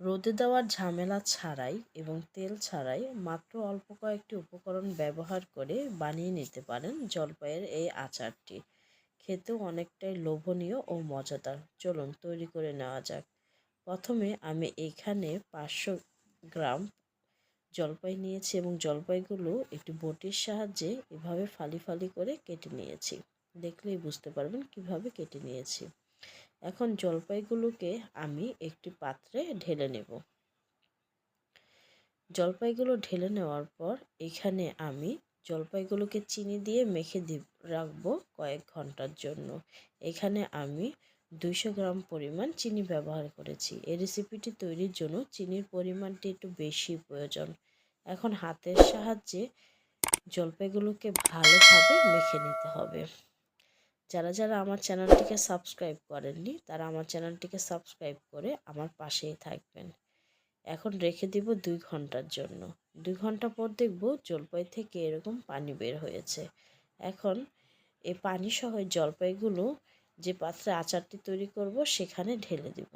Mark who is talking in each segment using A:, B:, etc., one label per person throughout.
A: রোদে দেওয়ার ঝামেলা ছাড়াই এবং তেল ছাড়াই মাত্র অল্প কয়েকটি উপকরণ ব্যবহার করে বানিয়ে নিতে পারেন জলপাইয়ের এই আচারটি। খেতেও অনেকটাই লোভনীয় ও মজাদার। চলুন, তৈরি করে নেওয়া যাক। প্রথমে আমি এখানে পাঁচশো গ্রাম জলপাই নিয়েছি এবং জলপাইগুলো একটি বটির সাহায্যে এভাবে ফালি ফালি করে কেটে নিয়েছি। দেখলেই বুঝতে পারবেন কীভাবে কেটে নিয়েছি। এখন জলপাইগুলোকে আমি একটি পাত্রে ঢেলে নেব। জলপাইগুলো ঢেলে নেওয়ার পর এখানে আমি জলপাইগুলোকে চিনি দিয়ে মেখে দি রাখব কয়েক ঘণ্টার জন্য। এখানে আমি দুইশো গ্রাম পরিমাণ চিনি ব্যবহার করেছি। এই রেসিপিটি তৈরির জন্য চিনির পরিমাণটি একটু বেশি প্রয়োজন। এখন হাতের সাহায্যে জলপাইগুলোকে ভালোভাবে মেখে নিতে হবে। যারা যারা আমার চ্যানেলটিকে সাবস্ক্রাইব করেননি, তারা আমার চ্যানেলটিকে সাবস্ক্রাইব করে আমার পাশেই থাকবেন। এখন রেখে দিব দুই ঘণ্টার জন্য। দুই ঘণ্টা পর দেখব জলপাই থেকে এরকম পানি বের হয়েছে। এখন এ পানি সহ জলপাইগুলো যে পাত্রে আচারটি তৈরি করব সেখানে ঢেলে দেব।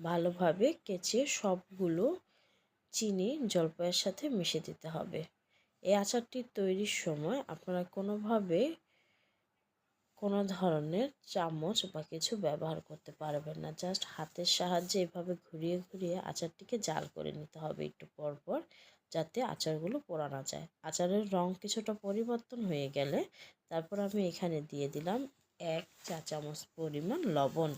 A: ভালোভাবে কেচে সবগুলো চিনি জলপাইয়ের সাথে মিশে দিতে হবে। এই আচারটি তৈরির সময় আপনারা কোনোভাবে কোনো ধরনের চামচ বা কিছু ব্যবহার করতে পারবেন না। জাস্ট হাতের সাহায্যে এভাবে ঘুরিয়ে ঘুরিয়ে আচারটিকে জাল করে নিতে হবে একটু পর পর যাতে আচারগুলো পোড়ানো যায়। আচারের রং কিছুটা পরিবর্তন হয়ে গেলে তারপর আমি এখানে দিয়ে দিলাম এক চা চামচ পরিমাণ লবণ।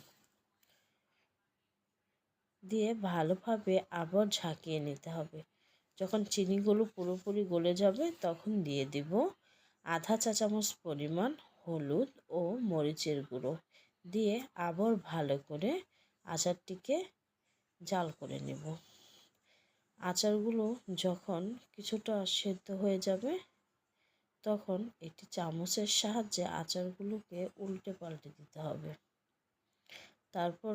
A: দিয়ে ভালোভাবে আবার ঝাঁকিয়ে নিতে হবে। যখন চিনিগুলো পুরোপুরি গলে যাবে তখন দিয়ে দিব আধা চা চামচ পরিমাণ হলুদ ও মরিচের গুঁড়ো। দিয়ে আবার ভালো করে আচারটিকে জাল করে নেব। আচারগুলো যখন কিছুটা সেদ্ধ হয়ে যাবে তখন একটি চামচের সাহায্যে আচারগুলোকে উল্টে পাল্টে দিতে হবে। তারপর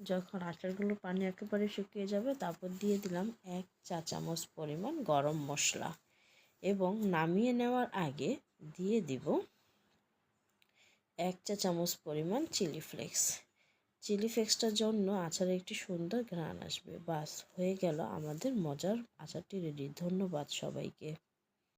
A: যখন আচারগুলো পানি একেবারে শুকিয়ে যাবে, তারপর দিয়ে দিলাম এক চা চামচ পরিমাণ গরম মশলা এবং নামিয়ে নেওয়ার আগে দিয়ে দিব এক চা চামচ পরিমাণ চিলি ফ্লেক্স। চিলি ফ্লেক্সটার জন্য আচারে একটি সুন্দর ঘ্রাণ আসবে। বাস, হয়ে গেল আমাদের মজার আচারটি রেডি। ধন্যবাদ সবাইকে।